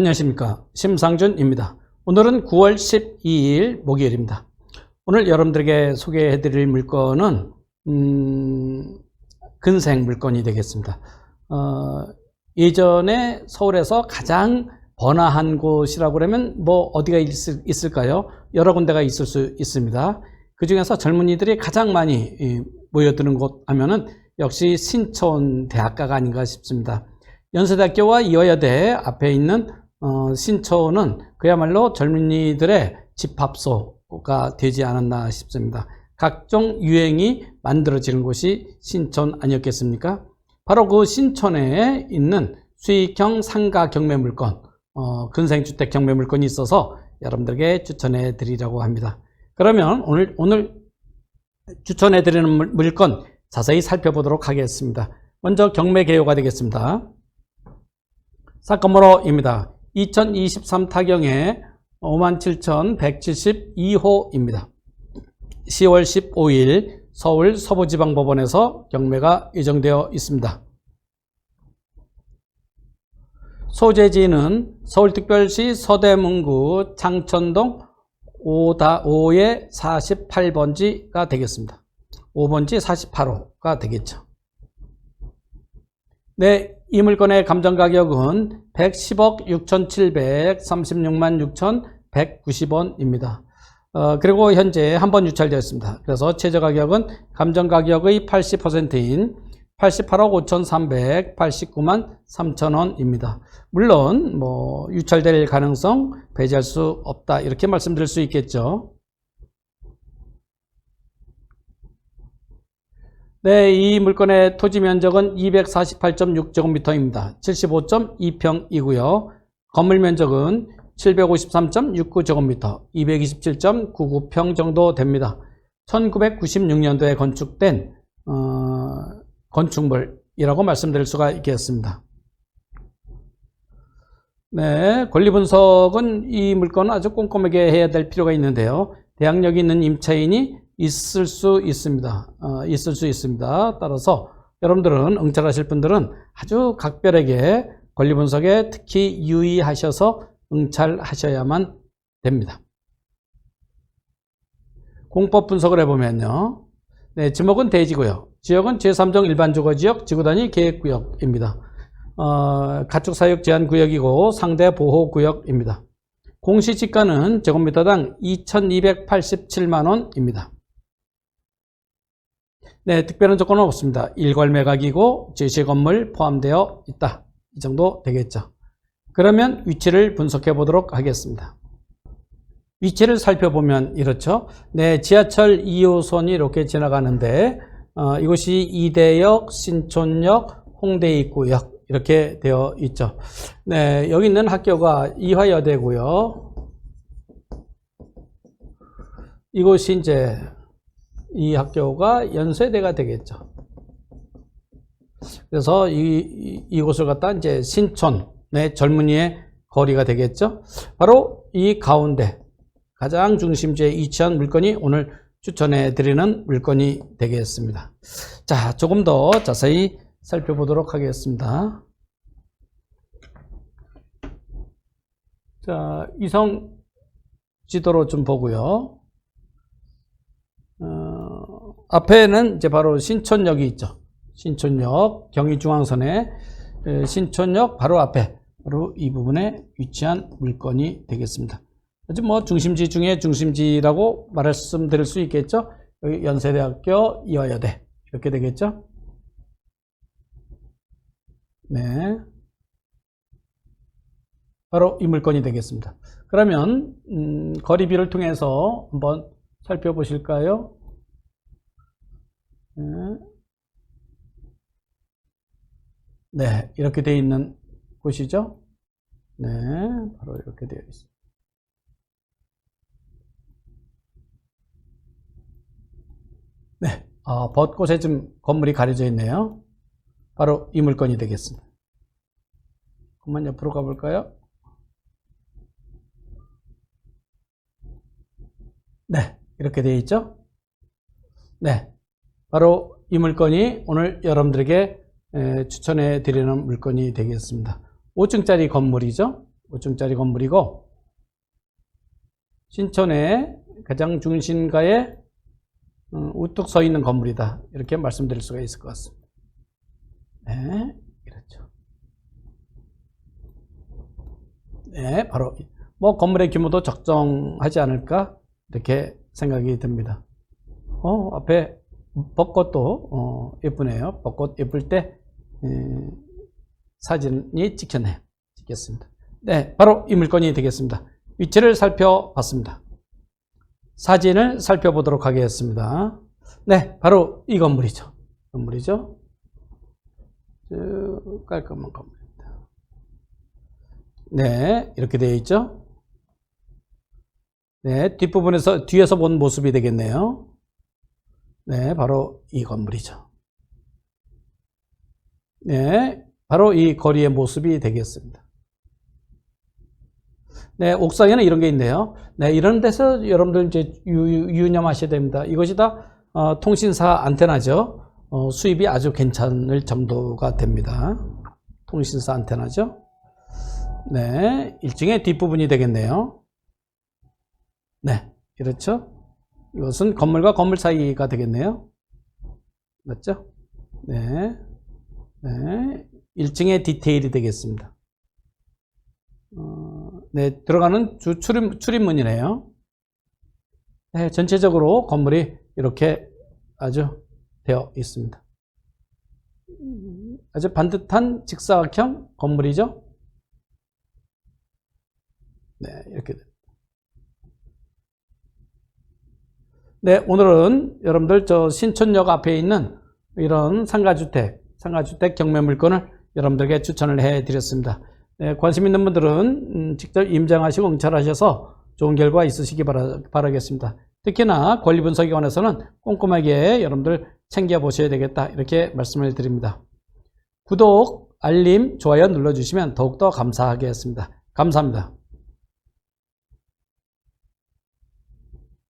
안녕하십니까. 심상준입니다. 오늘은 9월 12일 목요일입니다. 오늘 여러분들에게 소개해 드릴 물건은, 음, 근생 물건이 되겠습니다. 어, 예전에 서울에서 가장 번화한 곳이라고 그러면 뭐 어디가 있을, 있을까요? 여러 군데가 있을 수 있습니다. 그 중에서 젊은이들이 가장 많이 이, 모여드는 곳 하면은 역시 신촌 대학가가 아닌가 싶습니다. 연세대학교와 이화여대 앞에 있는 어, 신촌은 그야말로 젊은이들의 집합소가 되지 않았나 싶습니다. 각종 유행이 만들어지는 곳이 신촌 아니었겠습니까? 바로 그 신촌에 있는 수익형 상가 경매 물건, 어, 근생주택 경매 물건이 있어서 여러분들에게 추천해 드리려고 합니다. 그러면 오늘, 오늘 추천해 드리는 물건 자세히 살펴보도록 하겠습니다. 먼저 경매 개요가 되겠습니다. 사건번호입니다. 2023 타경에 57,172호입니다. 10월 15일 서울 서부지방법원에서 경매가 예정되어 있습니다. 소재지는 서울특별시 서대문구 창천동 5의 48번지가 되겠습니다. 5번지 48호가 되겠죠. 네, 이 물건의 감정 가격은 110억 6,736만 6,190원입니다. 어, 그리고 현재 한 번 유찰되었습니다. 그래서 최저 가격은 감정 가격의 80%인 88억 5,389만 3천원입니다. 물론 뭐 유찰될 가능성 배제할 수 없다 이렇게 말씀드릴 수 있겠죠. 네, 이 물건의 토지 면적은 248.6제곱미터입니다. 75.2평이고요. 건물 면적은 753.69제곱미터, 227.99평 정도 됩니다. 1996년도에 건축된 어, 건축물이라고 말씀드릴 수가 있겠습니다. 네, 권리 분석은 이 물건은 아주 꼼꼼하게 해야 될 필요가 있는데요. 대항력이 있는 임차인이 있을 수 있습니다. 어, 있을 수 있습니다. 따라서 여러분들은 응찰하실 분들은 아주 각별하게 권리 분석에 특히 유의하셔서 응찰하셔야만 됩니다. 공법 분석을 해보면요. 네, 지목은 대지구역, 지역은 제3종 일반주거지역, 지구단위 계획구역입니다. 어, 가축사육 제한구역이고 상대 보호구역입니다. 공시지가는 제곱미터당 2,287만원입니다. 네, 특별한 조건은 없습니다. 일괄 매각이고 제시 건물 포함되어 있다. 이 정도 되겠죠. 그러면 위치를 분석해 보도록 하겠습니다. 위치를 살펴보면 이렇죠. 네, 지하철 2호선이 이렇게 지나가는데 어, 이곳이 이대역, 신촌역, 홍대 입구역 이렇게 되어 있죠. 네, 여기 있는 학교가 이화여대고요. 이곳이 이제 이 학교가 연세대가 되겠죠. 그래서 이, 이, 곳을 갖다 이제 신촌의 젊은이의 거리가 되겠죠. 바로 이 가운데 가장 중심지에 위치한 물건이 오늘 추천해 드리는 물건이 되겠습니다. 자, 조금 더 자세히 살펴보도록 하겠습니다. 자, 이성 지도로 좀 보고요. 어, 앞에는 이제 바로 신촌역이 있죠. 신촌역, 경의중앙선에 신촌역 바로 앞에 바로 이 부분에 위치한 물건이 되겠습니다. 아주 뭐 중심지 중에 중심지라고 말씀드릴 수 있겠죠. 여기 연세대학교 이화여대 이렇게 되겠죠. 네. 바로 이 물건이 되겠습니다. 그러면 음, 거리비를 통해서 한번 살펴보실까요? 네. 네, 이렇게 되어 있는 곳이죠. 네, 바로 이렇게 되어 있습니다. 네, 어, 벚꽃에 좀 건물이 가려져 있네요. 바로 이 물건이 되겠습니다. 그만 옆으로 가볼까요? 네, 이렇게 되어 있죠. 네, 바로 이 물건이 오늘 여러분들에게 추천해 드리는 물건이 되겠습니다. 5층짜리 건물이죠. 5층짜리 건물이고 신촌의 가장 중심가에 음, 우뚝 서 있는 건물이다. 이렇게 말씀드릴 수가 있을 것 같습니다. 네, 그렇죠. 네, 바로 뭐 건물의 규모도 적정하지 않을까 이렇게 생각이 듭니다. 어, 앞에 벚꽃도 어, 예쁘네요. 벚꽃 예쁠 때 에, 사진이 찍혔네요. 찍겠습니다. 네, 바로 이 물건이 되겠습니다. 위치를 살펴봤습니다. 사진을 살펴보도록 하겠습니다. 네, 바로 이 건물이죠. 건물이죠. 쭉 깔끔한 건물입니다. 네, 이렇게 되어 있죠. 네, 뒷부분에서 뒤에서 본 모습이 되겠네요. 네, 바로 이 건물이죠. 네, 바로 이 거리의 모습이 되겠습니다. 네, 옥상에는 이런 게 있네요. 네, 이런 데서 여러분들 이제 유, 유념하셔야 됩니다. 이것이 다 어, 통신사 안테나죠. 어, 수입이 아주 괜찮을 정도가 됩니다. 통신사 안테나죠. 네, 1층의 뒷부분이 되겠네요. 네, 그렇죠. 이것은 건물과 건물 사이가 되겠네요. 맞죠? 네. 네. 1층의 디테일이 되겠습니다. 어, 네, 들어가는 주 출입, 출입문이네요. 네, 전체적으로 건물이 이렇게 아주 되어 있습니다. 아주 반듯한 직사각형 건물이죠. 네, 이렇게 됩니다. 네, 오늘은 여러분들 저 신촌역 앞에 있는 이런 상가주택, 상가주택 경매 물건을 여러분들에게 추천을 해 드렸습니다. 네, 관심 있는 분들은 음, 직접 임장하시고 응찰하셔서 좋은 결과 있으시기 바라, 바라 겠습니다. 특히나 권리 분석에 관해서는 꼼꼼하게 여러분들 챙겨보셔야 되겠다 이렇게 말씀을 드립니다. 구독, 알림, 좋아요 눌러주시면 더욱더 감사하겠습니다. 감사합니다.